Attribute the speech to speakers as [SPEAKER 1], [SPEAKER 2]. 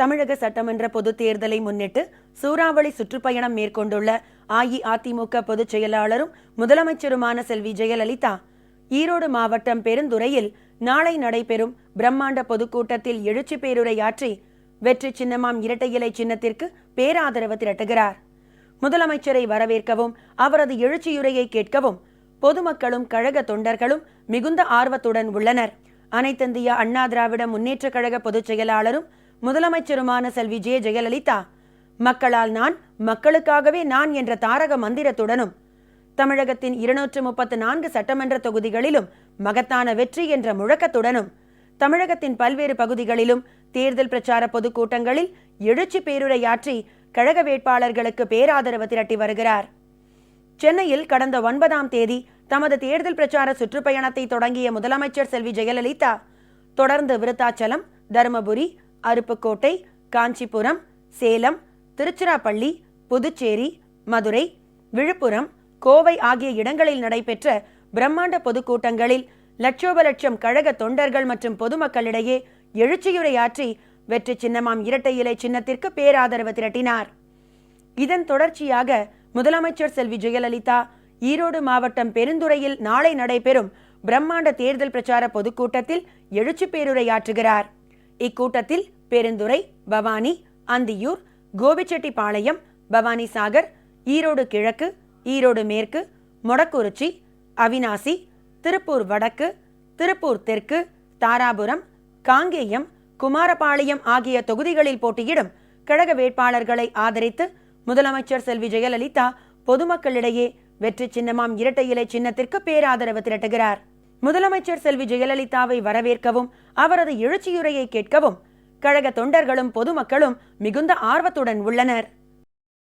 [SPEAKER 1] தமிழக சட்டமன்ற பொதுத் தேர்தலை முன்னிட்டு சூறாவளி சுற்றுப்பயணம் மேற்கொண்டுள்ள அஇஅதிமுக பொதுச் செயலாளரும் முதலமைச்சருமான செல்வி ஜெயலலிதா. ஈரோடு மாவட்டம் பெருந்துறையில் நாளை நடைபெறும் பிரம்மாண்ட பொதுக்கூட்டத்தில் எழுச்சி பேருரையாற்றி வெற்றி சின்னமாம் இரட்டை இலை சின்னத்திற்கு பேராதரவு திரட்டுகிறார். முதலமைச்சரை வரவேற்கவும் அவரது எழுச்சியுரையை கேட்கவும் பொதுமக்களும் கழக தொண்டர்களும் மிகுந்த ஆர்வத்துடன் உள்ளனர். அனைத்திந்திய அண்ணா திராவிட முன்னேற்ற கழக பொதுச் செயலாளரும் முதலமைச்சருமான செல்வி ஜே ஜெயலலிதா. மக்களால் நான் மக்களுக்காகவே நான் என்ற தாரக மந்திரத்துடனும் தமிழகத்தின் இருநூற்று முப்பத்து நான்கு சட்டமன்ற தொகுதிகளிலும் மகத்தான வெற்றி என்ற முழக்கத்துடனும் தமிழகத்தின் பல்வேறு பகுதிகளிலும் தேர்தல் பிரச்சார பொதுக்கூட்டங்களில் எழுச்சி பேருரையாற்றி கழக வேட்பாளர்களுக்கு பேராதரவு திரட்டி வருகிறார். சென்னையில் கடந்த ஒன்பதாம் தேதி தமது தேர்தல் பிரச்சார சுற்றுப்பயணத்தை தொடங்கிய முதலமைச்சர் செல்வி ஜெயலலிதா தொடர்ந்து விருத்தாச்சலம் தருமபுரி அருப்புக்கோட்டை காஞ்சிபுரம் சேலம் திருச்சிராப்பள்ளி புதுச்சேரி மதுரை விழுப்புரம் கோவை ஆகிய இடங்களில் நடைபெற்ற பிரம்மாண்ட பொதுக்கூட்டங்களில் லட்சோப லட்சம் கழக தொண்டர்கள் மற்றும் பொதுமக்களிடையே எழுச்சியுரையாற்றி வெற்றி சின்னமாம் இரட்டை இலை சின்னத்திற்கு பேராதரவு திரட்டினார். இதன் தொடர்ச்சியாக முதலமைச்சர் செல்வி ஜெயலலிதா ஈரோடு மாவட்டம் பெருந்துறையில் நாளை நடைபெறும் பிரம்மாண்ட தேர்தல் பிரச்சார பொதுக்கூட்டத்தில் எழுச்சி பேருரையாற்றுகிறார் இக்கூட்டத்தில் பெருந்துறை பவானி அந்தியூர் கோபிச்செட்டிப்பாளையம் பவானி சாகர் ஈரோடு கிழக்கு ஈரோடு மேற்கு மொடக்குறிச்சி அவினாசி திருப்பூர் வடக்கு திருப்பூர் தெற்கு தாராபுரம் காங்கேயம் குமாரபாளையம் ஆகிய தொகுதிகளில் போட்டியிடும் கழக வேட்பாளர்களை ஆதரித்து முதலமைச்சர் செல்வி ஜெயலலிதா பொதுமக்களிடையே வெற்றி சின்னமாம் இரட்டை இலை சின்னத்திற்கு பேராதரவு திரட்டுகிறார். முதலமைச்சர் செல்வி ஜெயலலிதாவை வரவேற்கவும் அவரது எழுச்சியுரையை கேட்கவும் கழக தொண்டர்களும் பொதுமக்களும் மிகுந்த ஆர்வத்துடன் உள்ளனர்.